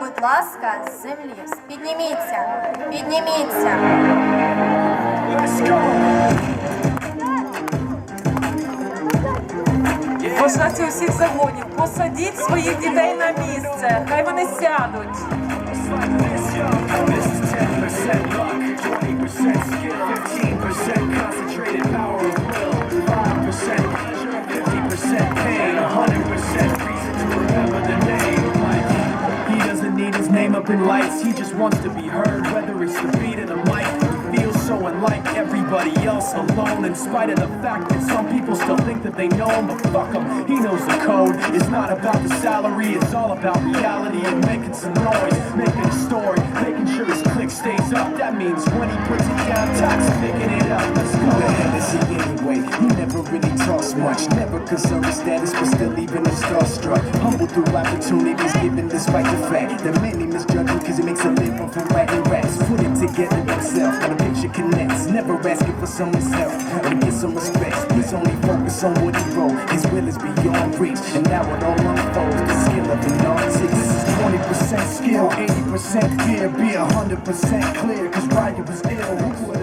будь ласка, з землі. Підніміться, підніміться. Почнеться усіх загонів. Посадіть своїх дітей на місце. Хай вони сядуть. This is 10% luck, 20% skill, 15% up in lights, he just wants to be heard, whether it's the beat of the mic. Feels so unlike everybody else alone, in spite of the fact that some people still think that they know him, but fuck him, he knows the code. It's not about the salary, it's all about reality and making some noise, making a story, making sure his click stays up. That means when he puts it down, Tox picking it up. Let's go. The hell is he anyway? He never really talks much, never concerned with Opportunities given despite the fact that many misjudge him because he makes a living from writing raps. Put it together himself, got a picture connects, never asking for someone's help to get some respect. He's only focused on what he wrote, his will is beyond reach, and now it all unfolds. The skill of an artist. This is 20% skill, 80% fear, be 100% clear, cause Riot was ill.